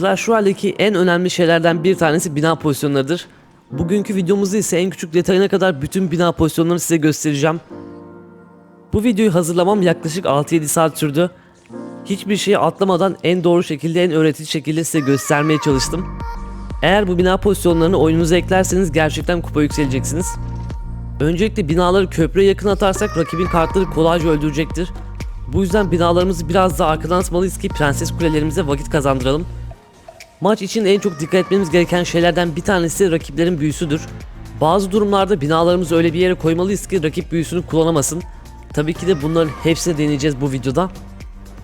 Clash Royale'deki en önemli şeylerden bir tanesi bina pozisyonlarıdır. Bugünkü videomuzda ise en küçük detayına kadar bütün bina pozisyonlarını size göstereceğim. Bu videoyu hazırlamam yaklaşık 6-7 saat sürdü. Hiçbir şeyi atlamadan en doğru şekilde, en öğretici şekilde size göstermeye çalıştım. Eğer bu bina pozisyonlarını oyununuza eklerseniz gerçekten kupa yükseleceksiniz. Öncelikle binaları köprüye yakın atarsak rakibin kartları kolayca öldürecektir. Bu yüzden binalarımızı biraz daha arkadan atmalıyız ki prenses kulelerimize vakit kazandıralım. Maç için en çok dikkat etmemiz gereken şeylerden bir tanesi rakiplerin büyüsüdür. Bazı durumlarda binalarımızı öyle bir yere koymalıyız ki rakip büyüsünü kullanamasın. Tabii ki de bunların hepsini deneyeceğiz bu videoda.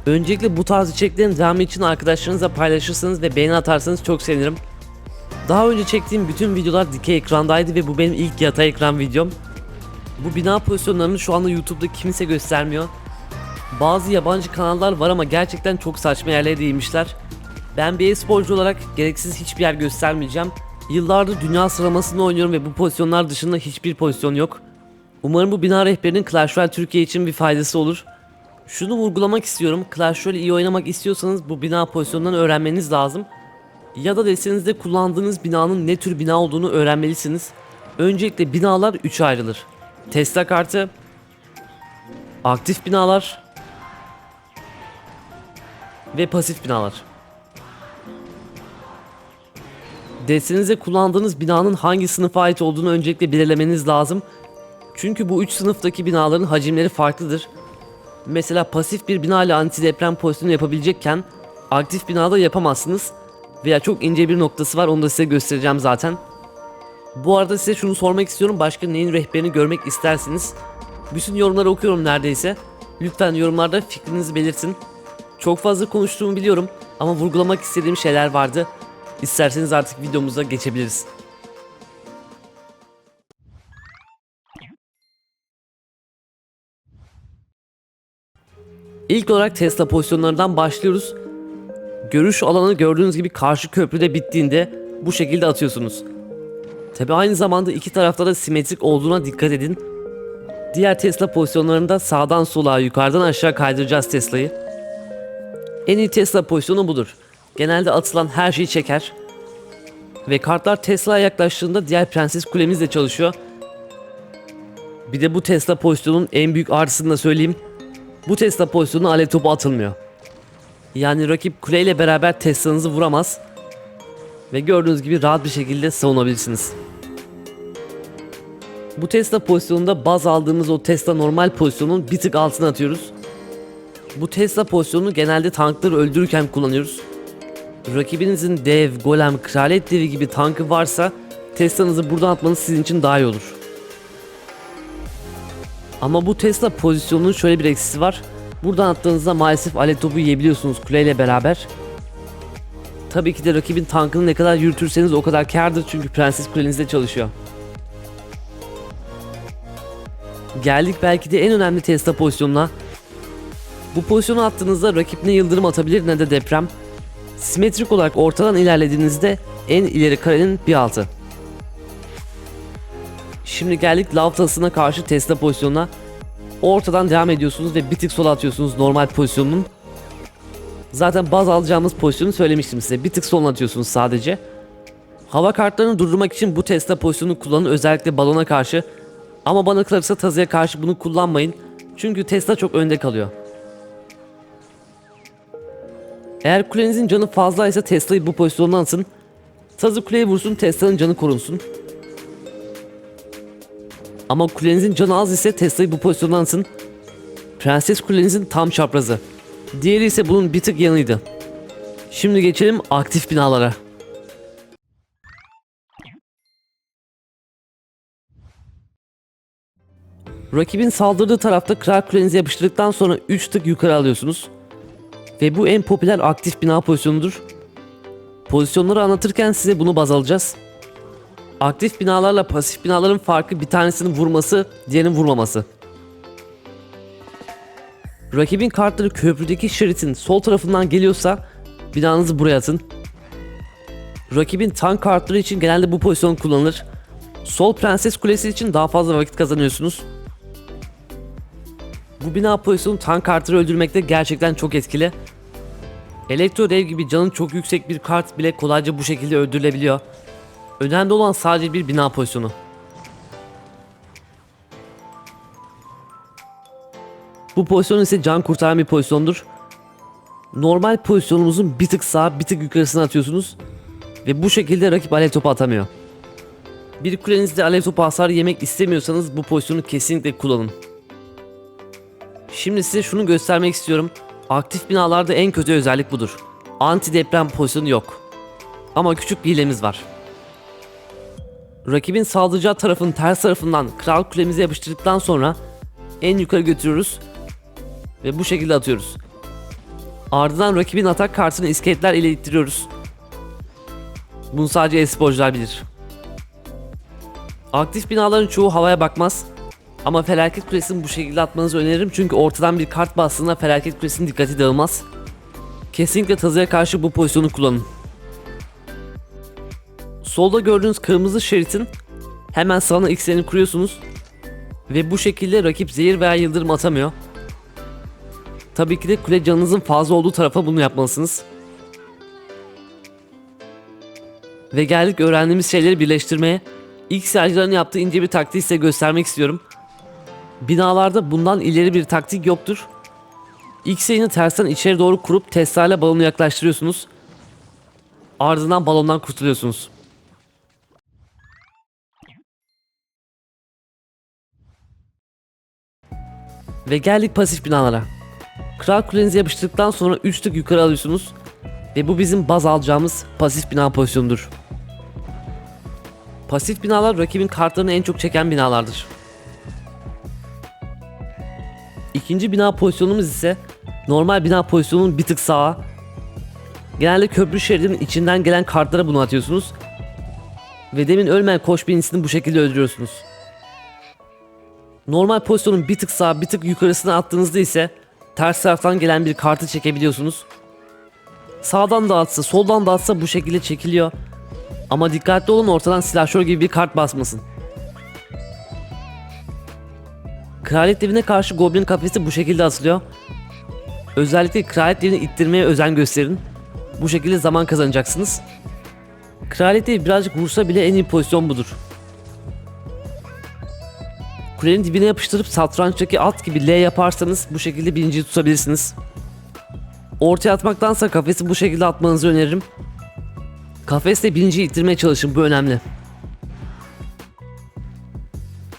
Öncelikle bu tarz içeriklerin devamı için arkadaşlarınızla paylaşırsanız ve beğeni atarsanız çok sevinirim. Daha önce çektiğim bütün videolar dikey ekrandaydı ve bu benim ilk yatay ekran videom. Bu bina pozisyonlarını şu anda YouTube'da kimse göstermiyor. Bazı yabancı kanallar var ama gerçekten çok saçma yerlere değinmişler. Ben bir e-sporcu olarak gereksiz hiçbir yer göstermeyeceğim. Yıllardır dünya sıralamasını oynuyorum ve bu pozisyonlar dışında hiçbir pozisyon yok. Umarım bu bina rehberinin Clash Royale Türkiye için bir faydası olur. Şunu vurgulamak istiyorum. Clash Royale iyi oynamak istiyorsanız bu bina pozisyonlarını öğrenmeniz lazım. Ya da desenizde kullandığınız binanın ne tür bina olduğunu öğrenmelisiniz. Öncelikle binalar 3'e ayrılır. Tesla kartı, aktif binalar ve pasif binalar. Destenize kullandığınız binanın hangi sınıfa ait olduğunu öncelikle belirlemeniz lazım. Çünkü bu üç sınıftaki binaların hacimleri farklıdır. Mesela pasif bir bina ile antideprem pozisyonu yapabilecekken aktif binada yapamazsınız. Veya çok ince bir noktası var onu da size göstereceğim zaten. Bu arada size şunu sormak istiyorum başka neyin rehberini görmek istersiniz. Bütün yorumları okuyorum neredeyse. Lütfen yorumlarda fikrinizi belirtin. Çok fazla konuştuğumu biliyorum ama vurgulamak istediğim şeyler vardı. İsterseniz artık videomuza geçebiliriz. İlk olarak Tesla pozisyonlarından başlıyoruz. Görüş alanı gördüğünüz gibi karşı köprüde bittiğinde bu şekilde atıyorsunuz. Tabi aynı zamanda iki tarafta da simetrik olduğuna dikkat edin. Diğer Tesla pozisyonlarında sağdan sola yukarıdan aşağı kaydıracağız Tesla'yı. En iyi Tesla pozisyonu budur. Genelde atılan her şeyi çeker. Ve kartlar Tesla'ya yaklaştığında diğer prenses kulemiz de çalışıyor. Bir de bu Tesla pozisyonun en büyük artısını da söyleyeyim. Bu Tesla pozisyonu alev topu atılmıyor. Yani rakip kuleyle beraber Tesla'nızı vuramaz. Ve gördüğünüz gibi rahat bir şekilde savunabilirsiniz. Bu Tesla pozisyonunda baz aldığımız o Tesla normal pozisyonun bir tık altına atıyoruz. Bu Tesla pozisyonunu genelde tankları öldürürken kullanıyoruz. Rakibinizin dev, golem, kraliyet devi gibi tankı varsa Tesla'nızı buradan atmanız sizin için daha iyi olur. Ama bu Tesla pozisyonunun şöyle bir eksisi var. Buradan attığınızda maalesef alet topu yiyebiliyorsunuz kuleyle beraber. Tabii ki de rakibin tankını ne kadar yürütürseniz o kadar kârdır çünkü prenses kulenizde çalışıyor. Geldik belki de en önemli Tesla pozisyonuna. Bu pozisyonu attığınızda rakip ne yıldırım atabilir ne de deprem. Simetrik olarak ortadan ilerlediğinizde en ileri karenin bir altı. Şimdi geldik lav tasına karşı Tesla pozisyonuna. Ortadan devam ediyorsunuz ve bir tık sola atıyorsunuz normal pozisyonun. Zaten baz alacağımız pozisyonu söylemiştim size. Bir tık soluna atıyorsunuz sadece. Hava kartlarını durdurmak için bu Tesla pozisyonunu kullanın özellikle balona karşı. Ama bana kalırsa tazıya karşı bunu kullanmayın. Çünkü Tesla çok önde kalıyor. Eğer kulenizin canı fazlaysa Tesla'yı bu pozisyondan atın. Tazı kuleye vursun Tesla'nın canı korunsun. Ama kulenizin canı az ise Tesla'yı bu pozisyondan atın. Prenses kulenizin tam çaprazı. Diğeri ise bunun bir tık yanıydı. Şimdi geçelim aktif binalara. Rakibin saldırdığı tarafta kral kulenizi yapıştırdıktan sonra 3 tık yukarı alıyorsunuz. Ve bu en popüler aktif bina pozisyonudur. Pozisyonları anlatırken size bunu baz alacağız. Aktif binalarla pasif binaların farkı bir tanesinin vurması, diğerinin vurmaması. Rakibin kartları köprüdeki şeritin sol tarafından geliyorsa binanızı buraya atın. Rakibin tank kartları için genelde bu pozisyon kullanılır. Sol prenses kulesi için daha fazla vakit kazanıyorsunuz. Bu bina pozisyonu tank kartları öldürmekte gerçekten çok etkili. Elektro dev gibi canı çok yüksek bir kart bile kolayca bu şekilde öldürülebiliyor. Önemli olan sadece bir bina pozisyonu. Bu pozisyon ise can kurtaran bir pozisyondur. Normal pozisyonumuzun bir tık sağa bir tık yukarısına atıyorsunuz. Ve bu şekilde rakip alev topu atamıyor. Bir kulenizde alev topu hasar yemek istemiyorsanız bu pozisyonu kesinlikle kullanın. Şimdi size şunu göstermek istiyorum. Aktif binalarda en kötü özellik budur. Anti deprem pozisyonu yok. Ama küçük bir hilemiz var. Rakibin saldıracağı tarafın ters tarafından kral kulemize yapıştırdıktan sonra en yukarı götürüyoruz ve bu şekilde atıyoruz. Ardından rakibin atak kartını iskeletler ile ittiriyoruz. Bunu sadece e-sporcular bilir. Aktif binaların çoğu havaya bakmaz. Ama felaket kulesini bu şekilde atmanızı öneririm çünkü ortadan bir kart bastığında felaket kulesinin dikkati dağılmaz. Kesinlikle tazıya karşı bu pozisyonu kullanın. Solda gördüğünüz kırmızı şeritin hemen sağına x'lerini kuruyorsunuz. Ve bu şekilde rakip zehir veya yıldırım atamıyor. Tabii ki de kule canınızın fazla olduğu tarafa bunu yapmalısınız. Ve geldik öğrendiğimiz şeyleri birleştirmeye. İlk sergilerin yaptığı ince bir taktiği size göstermek istiyorum. Binalarda bundan ileri bir taktik yoktur. X yayını tersten içeri doğru kurup testereyle balonu yaklaştırıyorsunuz. Ardından balondan kurtuluyorsunuz. Ve geldik pasif binalara. Kral kulenize yapıştırdıktan sonra 3 tık yukarı alıyorsunuz. Ve bu bizim baz alacağımız pasif bina pozisyonudur. Pasif binalar rakibin kartlarını en çok çeken binalardır. İkinci bina pozisyonumuz ise normal bina pozisyonunun bir tık sağa. Genelde köprü şeridinin içinden gelen kartlara bunu atıyorsunuz. Ve demin ölmeyen koş birincisini bu şekilde öldürüyorsunuz. Normal pozisyonun bir tık sağa bir tık yukarısına attığınızda ise ters taraftan gelen bir kartı çekebiliyorsunuz. Sağdan da atsa soldan da atsa bu şekilde çekiliyor. Ama dikkatli olun ortadan silahşör gibi bir kart basmasın. Kraliyet devine karşı Goblin kafesi bu şekilde asılıyor. Özellikle kraliyet devini ittirmeye özen gösterin. Bu şekilde zaman kazanacaksınız. Kraliyet devi birazcık vursa bile en iyi pozisyon budur. Kulenin dibine yapıştırıp satrançtaki at gibi L yaparsanız bu şekilde birinciyi tutabilirsiniz. Ortaya atmaktansa kafesi bu şekilde atmanızı öneririm. Kafeste birinciyi ittirmeye çalışın bu önemli.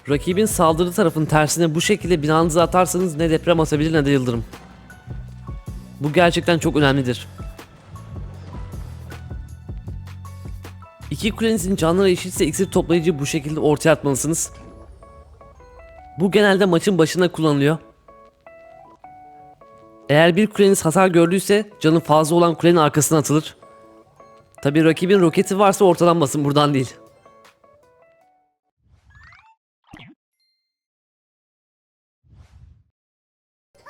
Rakibin saldırı tarafın tersine bu şekilde binanızı atarsanız ne deprem atabilir ne de yıldırım. Bu gerçekten çok önemlidir. İki kulenizin canları eşitse iksir toplayıcı bu şekilde ortaya atmalısınız. Bu genelde maçın başında kullanılıyor. Eğer bir kuleniz hasar gördüyse canı fazla olan kulenin arkasına atılır. Tabi rakibin roketi varsa ortadan basın buradan değil.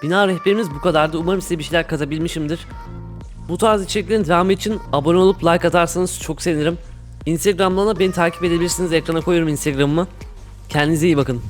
Bina rehberimiz bu kadardı. Umarım size bir şeyler katabilmişimdir. Bu tarz içeriklerin devamı için abone olup like atarsanız çok sevinirim. Instagram'dan da beni takip edebilirsiniz. Ekrana koyuyorum Instagram'ımı. Kendinize iyi bakın.